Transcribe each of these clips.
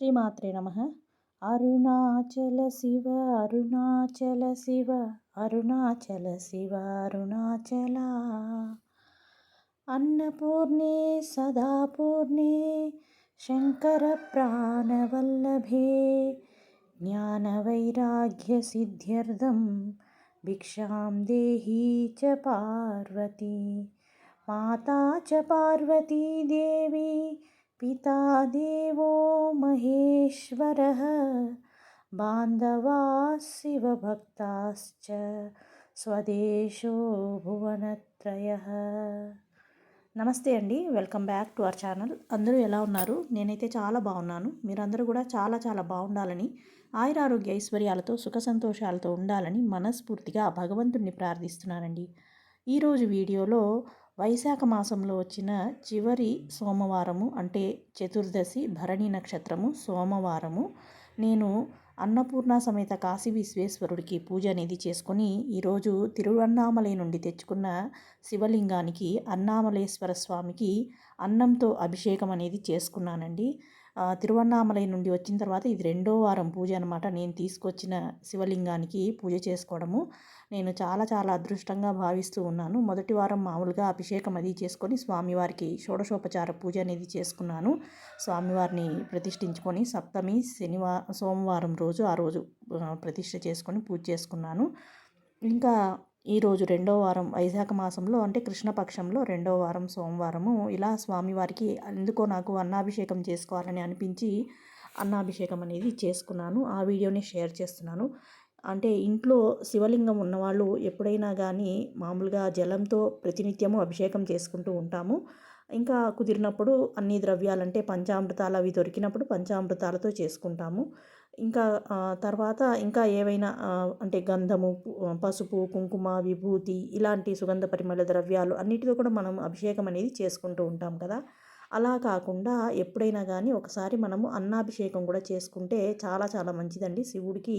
శ్రీమాత్రే నమ. అరుణాచల శివ అరుణాచల శివ అరుణాచల శివ అరుణాచల. అన్నపూర్ణే సదాపూర్ణే శంకర ప్రాణవల్లభే. జ్ఞానవైరాగ్యసిద్ధ్యర్థం భిక్షాం దేహీ చ పార్వతీ. మాతా చ పార్వతీ पिता देवो महेश्वरः बान्धवाः शिवभक्ताश्च స్వదేశో భువనత్రయ నమస్తే అండి welcome back to our channel అందరూ ఎలా ఉన్నారు నేనైతే చాలా బాగున్నాను మీరందరూ కూడా చాలా చాలా బాగుండాలని ఆయురారోగ్య ఐశ్వర్యాలతో సుఖ సంతోషాలతో ఉండాలని మనస్ఫూర్తిగా భగవంతుణ్ణి ప్రార్థిస్తున్నానండి ఈరోజు వీడియోలో వైశాఖ మాసంలో వచ్చిన చివరి సోమవారము అంటే చతుర్దశి భరణి నక్షత్రము సోమవారము నేను అన్నపూర్ణ సమేత కాశీ విశ్వేశ్వరుడికి పూజ అనేది చేసుకుని ఈరోజు తిరువన్నామలై నుండి తెచ్చుకున్న శివలింగానికి అన్నామలేశ్వర స్వామికి అన్నంతో అభిషేకం అనేది చేసుకున్నానండి. తిరువన్నామలై నుండి వచ్చిన తర్వాత ఇది రెండో వారం పూజ అనమాట నేను తీసుకొచ్చిన శివలింగానికి పూజ చేసుకోవడము. నేను చాలా చాలా అదృష్టంగా భావిస్తూ ఉన్నాను. మొదటి వారం మామూలుగా అభిషేకం అది చేసుకొని స్వామివారికి షోడశోపచార పూజ అనేది చేసుకున్నాను. స్వామివారిని ప్రతిష్ఠించుకొని సప్తమి శనివారం సోమవారం రోజు ఆ రోజు ప్రతిష్ఠ చేసుకొని పూజ చేసుకున్నాను. ఇంకా ఈరోజు రెండో వారం వైశాఖ మాసంలో అంటే కృష్ణపక్షంలో రెండో వారం సోమవారము ఇలా స్వామివారికి ఎందుకో నాకు అన్నాభిషేకం చేసుకోవాలని అనిపించి అన్నాభిషేకం అనేది చేసుకున్నాను. ఆ వీడియోని షేర్ చేస్తున్నాను. అంటే ఇంట్లో శివలింగం ఉన్నవాళ్ళు ఎప్పుడైనా కానీ మామూలుగా జలంతో ప్రతినిత్యము అభిషేకం చేసుకుంటూ ఉంటాము. ఇంకా కుదిరినప్పుడు అన్ని ద్రవ్యాలంటే పంచామృతాలు అవి దొరికినప్పుడు పంచామృతాలతో చేసుకుంటాము. ఇంకా తర్వాత ఇంకా ఏవైనా అంటే గంధము పసుపు కుంకుమ విభూతి ఇలాంటి సుగంధ పరిమళ ద్రవ్యాలు అన్నిటితో కూడా మనం అభిషేకం అనేది చేసుకుంటూ ఉంటాం కదా. అలా కాకుండా ఎప్పుడైనా కానీ ఒకసారి మనము అన్నాభిషేకం కూడా చేసుకుంటే చాలా చాలా మంచిదండి. శివుడికి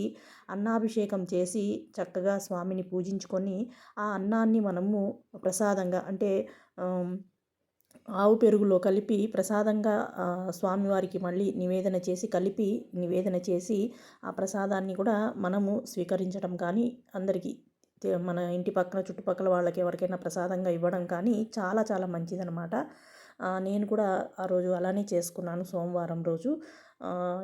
అన్నాభిషేకం చేసి చక్కగా స్వామిని పూజించుకొని ఆ అన్నాన్ని మనము ప్రసాదంగా అంటే ఆవు పెరుగులో కలిపి ప్రసాదంగా స్వామివారికి మళ్ళీ నివేదన చేసి కలిపి నివేదన చేసి ఆ ప్రసాదాన్ని కూడా మనము స్వీకరించడం కానీ అందరికీ మన ఇంటి పక్కన చుట్టుపక్కల వాళ్ళకి ఎవరికైనా ప్రసాదంగా ఇవ్వడం కానీ చాలా చాలా మంచిదనమాట నేను కూడా ఆ రోజు అలానే చేసుకున్నాను సోమవారం రోజు.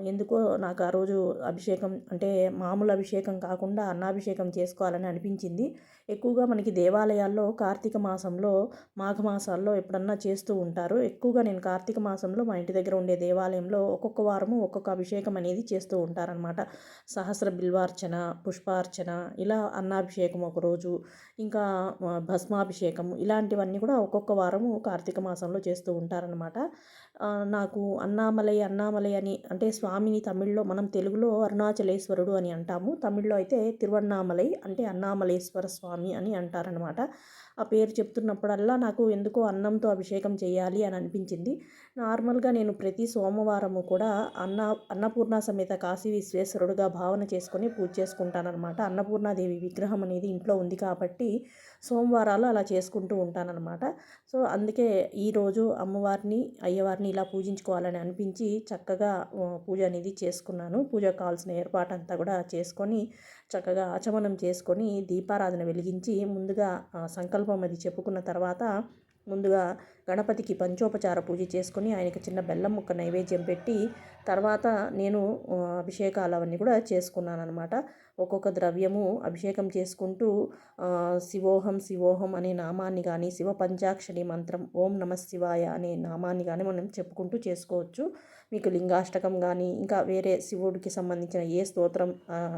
ఎందుకో నాకు ఆ రోజు అభిషేకం అంటే మామూలు అభిషేకం కాకుండా అన్నాభిషేకం చేసుకోవాలని అనిపించింది. ఎక్కువగా మనకి దేవాలయాల్లో కార్తీక మాసంలో మాఘమాసాల్లో ఎప్పుడన్నా చేస్తూ ఉంటారు. ఎక్కువగా నేను కార్తీక మాసంలో మా ఇంటి దగ్గర ఉండే దేవాలయంలో ఒక్కొక్క వారము ఒక్కొక్క అభిషేకం అనేది చేస్తూ ఉంటారనమాట సహస్ర బిల్వార్చన పుష్పార్చన ఇలా అన్నాభిషేకం ఒకరోజు ఇంకా భస్మాభిషేకం ఇలాంటివన్నీ కూడా ఒక్కొక్క వారము కార్తీక మాసంలో చేస్తూ ఉంటారనమాట నాకు అన్నామలై అన్నామలై అని అంటే స్వామిని తమిళ్ళో మనం తెలుగులో అరుణాచలేశ్వరుడు అని అంటాము. తమిళ్ళో అయితే తిరువన్నామలై అంటే అన్నామలేశ్వర స్వామి అని అంటారనమాట ఆ పేరు చెప్తున్నప్పుడల్లా నాకు ఎందుకో అన్నంతో అభిషేకం చేయాలి అని అనిపించింది. నార్మల్గా నేను ప్రతి సోమవారము కూడా అన్న అన్నపూర్ణ సమేత కాశీ విశ్వేశ్వరుడుగా భావన చేసుకొని పూజ చేసుకుంటానన్నమాట. అన్నపూర్ణాదేవి విగ్రహం అనేది ఇంట్లో ఉంది కాబట్టి సోమవారాలు అలా చేసుకుంటూ ఉంటానన్నమాట. సో అందుకే ఈరోజు అమ్మవారిని అయ్యవారిని ఇలా పూజించుకోవాలని అనిపించి చక్కగా పూజ అనేది చేసుకున్నాను. పూజకు కావాల్సిన ఏర్పాటు అంతా కూడా చేసుకొని చక్కగా ఆచమనం చేసుకొని దీపారాధన వెలిగించి ముందుగా సంకల్పం అది చెప్పుకున్న తర్వాత ముందుగా గణపతికి పంచోపచార పూజ చేసుకుని ఆయనకి చిన్న బెల్లం ముక్క నైవేద్యం పెట్టి తర్వాత నేను అభిషేకాలు అవన్నీ కూడా చేసుకున్నాను అనమాట ఒక్కొక్క ద్రవ్యము అభిషేకం చేసుకుంటూ శివోహం శివోహం అనే నామాన్ని కానీ శివ పంచాక్షరి మంత్రం ఓం నమ శివాయ అనే నామాన్ని కానీ మనం చెప్పుకుంటూ చేసుకోవచ్చు. మీకు లింగాష్టకం కానీ ఇంకా వేరే శివుడికి సంబంధించిన ఏ స్తోత్రం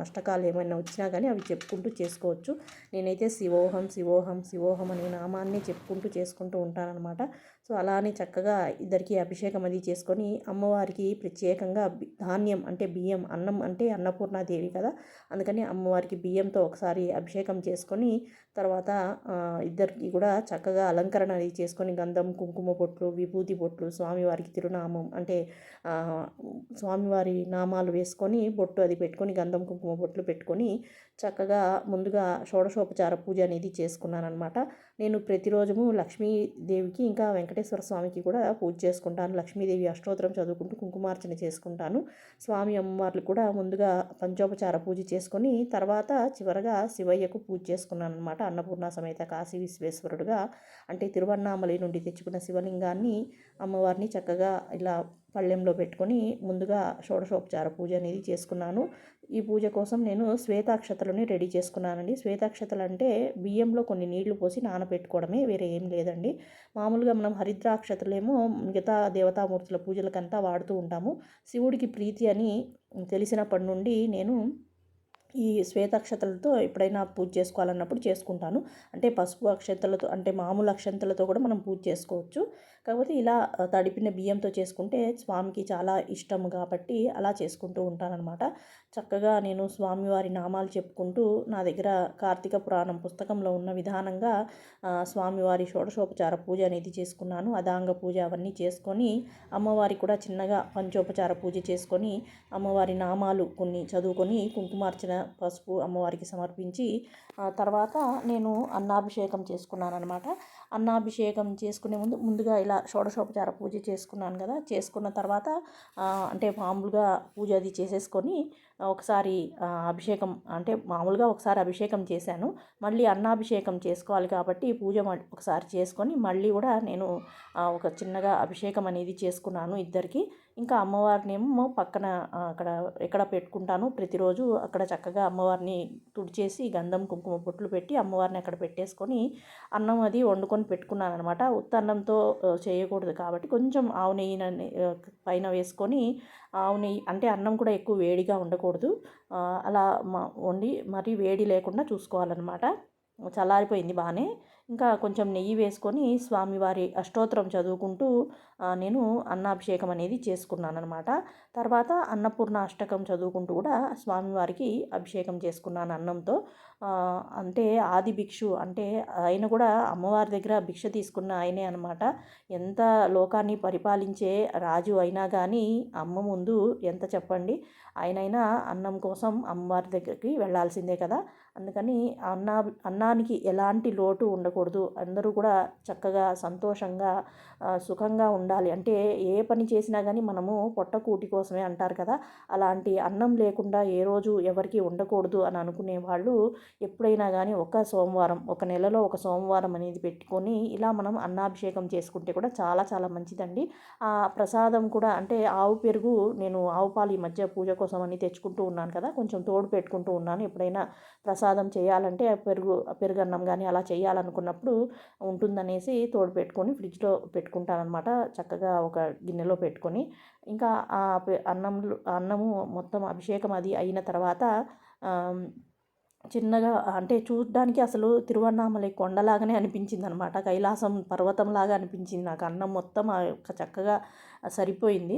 అష్టకాలు ఏమైనా వచ్చినా కానీ అవి చెప్పుకుంటూ చేసుకోవచ్చు. నేనైతే శివోహం శివోహం శివోహం అనే నామాన్ని చెప్పుకుంటూ చేసుకుంటూ ఉంటానన్నమాట. సో అలానే చక్కగా ఇద్దరికి అభిషేకం అది చేసుకొని అమ్మవారికి ప్రత్యేకంగా ధాన్యం అంటే బియ్యం అన్నం అంటే అన్నపూర్ణాదేవి కదా. అందుకని అమ్మవారికి బియ్యంతో ఒకసారి అభిషేకం చేసుకొని తర్వాత ఇద్దరికి కూడా చక్కగా అలంకరణ అది చేసుకొని గంధం కుంకుమ బొట్లు విభూతి బొట్లు స్వామివారికి తిరునామం అంటే స్వామివారి నామాలు వేసుకొని బొట్టు అది పెట్టుకొని గంధం కుంకుమ బొట్లు పెట్టుకొని చక్కగా ముందుగా షోడశోపచార పూజ అనేది చేసుకున్నాను అనమాట నేను ప్రతిరోజు లక్ష్మీదేవికి ఇంకా వెంకటేశ్వర స్వామికి కూడా పూజ చేసుకుంటాను. లక్ష్మీదేవి అష్టోత్తరం చదువుకుంటూ కుంకుమార్చన చేసుకుంటాను. స్వామి అమ్మవార్లు కూడా ముందుగా పంచోపచార పూజ చేసుకొని తర్వాత చివరగా శివయ్యకు పూజ చేసుకున్నాను అనమాట అన్నపూర్ణ సమేత కాశీ విశ్వేశ్వరుడుగా అంటే తిరువన్నామలై నుండి తెచ్చుకున్న శివలింగాన్ని అమ్మవారిని చక్కగా ఇలా పళ్ళెంలో పెట్టుకొని ముందుగా షోడశోపచార పూజ అనేది చేసుకున్నాను. ఈ పూజ కోసం నేను శ్వేతాక్షతలని రెడీ చేసుకున్నానండి. శ్వేతాక్షతలు అంటే బియ్యంలో కొన్ని నీళ్ళు పోసి నానబెట్టుకోవడమే వేరే ఏం లేదండి. మామూలుగా మనం హరిద్రాక్షతలేమో మిగతా దేవతామూర్తుల పూజలకంతా వాడుతూ ఉంటాము. శివుడికి ప్రీతి అని తెలిసినప్పటి నుండి నేను ఈ శ్వేతాక్షతలతో ఎప్పుడైనా పూజ చేసుకోవాలన్నప్పుడు చేసుకుంటాను. అంటే పసుపు అక్షంతలతో అంటే మామూలు అక్షంతలతో కూడా మనం పూజ చేసుకోవచ్చు. కాకపోతే ఇలా తడిపిన బియ్యంతో చేసుకుంటే స్వామికి చాలా ఇష్టం కాబట్టి అలా చేసుకుంటూ ఉంటానన్నమాట. చక్కగా నేను స్వామివారి నామాలు చెప్పుకుంటూ నా దగ్గర కార్తీక పురాణం పుస్తకంలో ఉన్న విధానంగా స్వామివారి షోడశోపచార పూజ అనేది చేసుకున్నాను. అదాంగ పూజ అవన్నీ చేసుకొని అమ్మవారి కూడా చిన్నగా పంచోపచార పూజ చేసుకొని అమ్మవారి నామాలు కొన్ని చదువుకొని కుంకుమార్చన పసుపు అమ్మవారికి సమర్పించి తర్వాత నేను అన్నాభిషేకం చేసుకున్నాను అనమాట అన్నాభిషేకం చేసుకునే ముందు ముందుగా ఇలా షోడశోపచార పూజ చేసుకున్నాను కదా చేసుకున్న తర్వాత అంటే మామూలుగా పూజ అది చేసేసుకొని ఒకసారి అభిషేకం అంటే మామూలుగా ఒకసారి అభిషేకం చేశాను. మళ్ళీ అన్నాభిషేకం చేసుకోవాలి కాబట్టి పూజ ఒకసారి చేసుకొని మళ్ళీ కూడా నేను ఒక చిన్నగా అభిషేకం అనేది చేసుకున్నాను ఇద్దరికి. ఇంకా అమ్మవారినేమో పక్కన అక్కడ ఎక్కడ పెట్టుకుంటాను. ప్రతిరోజు అక్కడ చక్కగా అమ్మవారిని తుడిచేసి గంధం కుంకుమ బొట్లు పెట్టి అమ్మవారిని అక్కడ పెట్టేసుకొని అన్నం అది వండుకొని పెట్టుకున్నాను అనమాట ఉత్త అన్నంతో చేయకూడదు కాబట్టి కొంచెం ఆవు నెయ్యి పైన వేసుకొని ఆవు నెయ్యి అంటే అన్నం కూడా ఎక్కువ వేడిగా ఉండకూడదు. అలా వండి మరీ వేడి లేకుండా చూసుకోవాలన్నమాట. చల్లారిపోయింది బాగానే. ఇంకా కొంచెం నెయ్యి వేసుకొని స్వామివారి అష్టోత్తరం చదువుకుంటూ నేను అన్నాభిషేకం అనేది చేసుకున్నాను అనమాట తర్వాత అన్నపూర్ణ అష్టకం చదువుకుంటూ కూడా స్వామివారికి అభిషేకం చేసుకున్నాను అన్నంతో. అంటే ఆది భిక్షు అంటే ఆయన కూడా అమ్మవారి దగ్గర భిక్ష తీసుకున్న ఆయనే అనమాట ఎంత లోకాన్ని పరిపాలించే రాజు అయినా కానీ అమ్మ ముందు ఎంత చెప్పండి? ఆయనైనా అన్నం కోసం అమ్మవారి దగ్గరికి వెళ్ళాల్సిందే కదా. అందుకని అన్నా అన్నానికి ఎలాంటి లోటు ఉండకూడదు. అందరూ కూడా చక్కగా సంతోషంగా సుఖంగా ఉండాలి. అంటే ఏ పని చేసినా కానీ మనము పొట్టకూటి కోసమే అంటారు కదా. అలాంటి అన్నం లేకుండా ఏ రోజు ఎవరికి ఉండకూడదు అని అనుకునే వాళ్ళు ఎప్పుడైనా కానీ ఒక సోమవారం ఒక నెలలో ఒక సోమవారం అనేది పెట్టుకొని ఇలా మనం అన్నాభిషేకం చేసుకుంటే కూడా చాలా చాలా మంచిదండి. ఆ ప్రసాదం కూడా అంటే ఆవు పెరుగు నేను ఆవు పాలు ఈ మధ్య పూజ కోసం అని తెచ్చుకుంటూ ఉన్నాను కదా కొంచెం తోడు పెట్టుకుంటూ ఉన్నాను. ఎప్పుడైనా ప్రసాదం చేయాలంటే పెరుగు పెరుగన్నం కానీ అలా చేయాలనుకున్నప్పుడు ఉంటుందనేసి తోడు పెట్టుకొని ఫ్రిడ్జ్లో పెట్టుకుంటానమాట చక్కగా ఒక గిన్నెలో పెట్టుకొని. ఇంకా ఆ అన్నం అన్నము మొత్తం అభిషేకం అది అయిన తర్వాత చిన్నగా అంటే చూడడానికి అసలు తిరువన్నామలై కొండలాగానే అనిపించింది అనమాట కైలాసం పర్వతంలాగా అనిపించింది నాకు. అన్నం మొత్తం చక్కగా సరిపోయింది.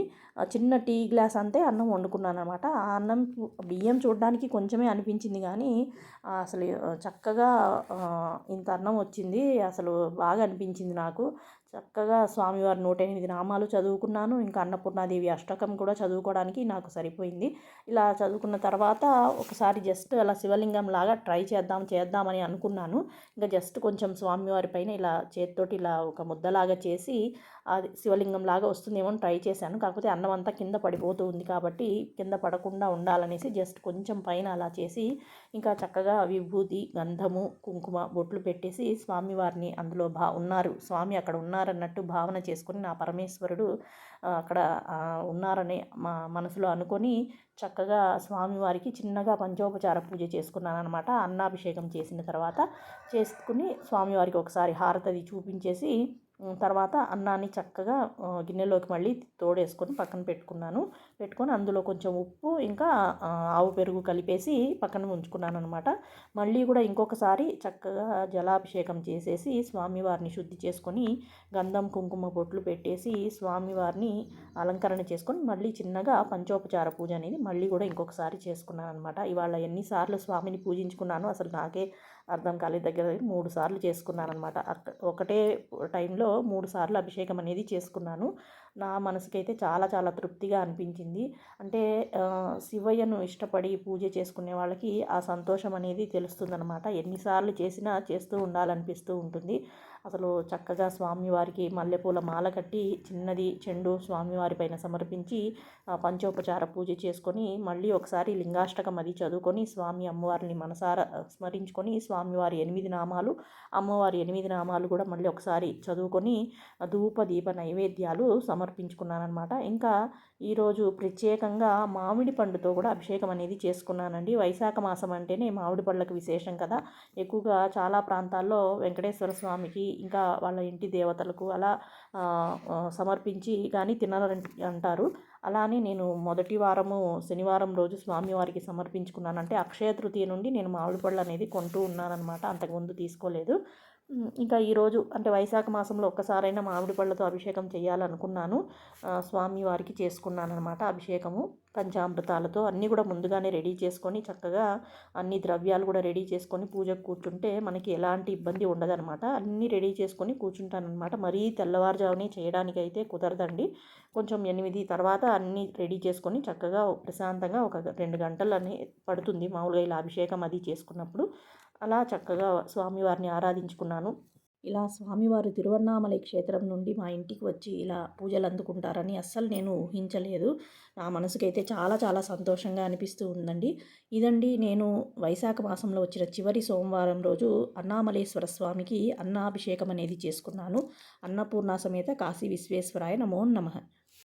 చిన్న టీ గ్లాస్ అంతే అన్నం వండుకున్నాను అనమాట ఆ అన్నం బియ్యం చూడడానికి కొంచెమే అనిపించింది కానీ అసలు చక్కగా ఇంత అన్నం వచ్చింది. అసలు బాగా అనిపించింది నాకు. చక్కగా స్వామివారి నూట ఎనిమిది నామాలు చదువుకున్నాను. ఇంకా అన్నపూర్ణాదేవి అష్టకం కూడా చదువుకోవడానికి నాకు సరిపోయింది. ఇలా చదువుకున్న తర్వాత ఒకసారి జస్ట్ అలా శివలింగం లాగా ట్రై చేద్దాం చేద్దామని అనుకున్నాను. ఇంకా జస్ట్ కొంచెం స్వామివారి పైన ఇలా చేతితోటి ఇలా ఒక ముద్దలాగా చేసి అది శివలింగం లాగా వస్తుందేమో ట్రై చేశాను. కాకపోతే అన్నం అంతా కింద పడిపోతూ ఉంది కాబట్టి కింద పడకుండా ఉండాలనేసి జస్ట్ కొంచెం పైన అలా చేసి ఇంకా చక్కగా విభూతి గంధము కుంకుమ బొట్లు పెట్టేసి స్వామివారిని అందులో భా ఉన్నారు. స్వామి అక్కడ ఉన్నారన్నట్టు భావన చేసుకొని నా పరమేశ్వరుడు అక్కడ ఉన్నారని మా మనసులో అనుకొని చక్కగా స్వామివారికి చిన్నగా పంచోపచార పూజ చేసుకున్నాను అనమాట అన్నాభిషేకం చేసిన తర్వాత చేసుకుని స్వామివారికి ఒకసారి హారతది చూపించేసి తర్వాత అన్నాన్ని చక్కగా గిన్నెలోకి మళ్ళీ తోడేసుకొని పక్కన పెట్టుకున్నాను. పెట్టుకొని అందులో కొంచెం ఉప్పు ఇంకా ఆవు పెరుగు కలిపేసి పక్కన ఉంచుకున్నాను అనమాట మళ్ళీ కూడా ఇంకొకసారి చక్కగా జలాభిషేకం చేసేసి స్వామివారిని శుద్ధి చేసుకొని గంధం కుంకుమ బొట్లు పెట్టేసి స్వామివారిని అలంకరణ చేసుకొని మళ్ళీ చిన్నగా పంచోపచార పూజ అనేది మళ్ళీ కూడా ఇంకొకసారి చేసుకున్నాను అనమాట ఇవాళ ఎన్నిసార్లు స్వామిని పూజించుకున్నాను అసలు నాకే అర్థం కాలేదు దగ్గర మూడు సార్లు చేసుకున్నాను అనమాట ఒకటే టైంలో మూడు సార్లు అభిషేకం అనేది చేసుకున్నాను. నా మనసుకైతే చాలా చాలా తృప్తిగా అనిపించింది. అంటే శివయ్యను ఇష్టపడి పూజ చేసుకునే వాళ్ళకి ఆ సంతోషం అనేది తెలుస్తుందనమాట ఎన్నిసార్లు చేసినా చేస్తూ ఉండాలనిపిస్తూ ఉంటుంది. అసలు చక్కగా స్వామివారికి మల్లెపూల మాల కట్టి చిన్నది చెండు స్వామివారి పైన సమర్పించి పంచోపచార పూజ చేసుకొని మళ్ళీ ఒకసారి లింగాష్టకం అది చదువుకొని స్వామి అమ్మవారిని మనసారా స్మరించుకొని స్వామివారి ఎనిమిది నామాలు అమ్మవారి ఎనిమిది నామాలు కూడా మళ్ళీ ఒకసారి చదువుకొని ధూప దీప నైవేద్యాలు సమర్పించుకున్నాను అనమాట ఇంకా ఈరోజు ప్రత్యేకంగా మామిడి పండుతో కూడా అభిషేకం అనేది చేసుకున్నానండి. వైశాఖ మాసం అంటేనే మామిడి పళ్ళకు విశేషం కదా. ఎక్కువగా చాలా ప్రాంతాల్లో వెంకటేశ్వర స్వామికి ఇంకా వాళ్ళ ఇంటి దేవతలకు అలా సమర్పించి కానీ తినాలని అంటారు. అలానే నేను మొదటి వారము శనివారం రోజు స్వామివారికి సమర్పించుకున్నాను అంటే అక్షయ తృతీయ నుండి నేను మామిడి పళ్ళు అనేది కొంటూ ఉన్నానన్నమాట. అంతకుముందు తీసుకోలేదు. ఇంకా ఈరోజు అంటే వైశాఖ మాసంలో ఒక్కసారైనా మామిడి పళ్ళతో అభిషేకం చేయాలనుకున్నాను. స్వామి వారికి చేసుకున్నాను అనమాట అభిషేకము. పంచామృతాలతో అన్నీ కూడా ముందుగానే రెడీ చేసుకొని చక్కగా అన్ని ద్రవ్యాలు కూడా రెడీ చేసుకొని పూజకు కూర్చుంటే మనకి ఎలాంటి ఇబ్బంది ఉండదనమాట అన్నీ రెడీ చేసుకొని కూర్చుంటానమాట మరీ తెల్లవారుజామునే చేయడానికైతే కుదరదండి. కొంచెం ఎనిమిది తర్వాత అన్నీ రెడీ చేసుకొని చక్కగా ప్రశాంతంగా ఒక రెండు గంటలు అని పడుతుంది మామూలుగా ఇలా అభిషేకం అది చేసుకున్నప్పుడు. అలా చక్కగా స్వామివారిని ఆరాధించుకున్నాను. ఇలా స్వామివారు తిరువన్నామలై క్షేత్రం నుండి మా ఇంటికి వచ్చి ఇలా పూజలు అందుకుంటారని అస్సలు నేను ఊహించలేదు. నా మనసుకైతే చాలా చాలా సంతోషంగా అనిపిస్తూ ఉందండి. ఇదండి నేను వైశాఖ మాసంలో వచ్చిన చివరి సోమవారం రోజు అన్నామలేశ్వర స్వామికి అన్నాభిషేకం అనేది చేసుకున్నాను. అన్నపూర్ణ సమేత కాశీ విశ్వేశ్వరాయ నమో నమః.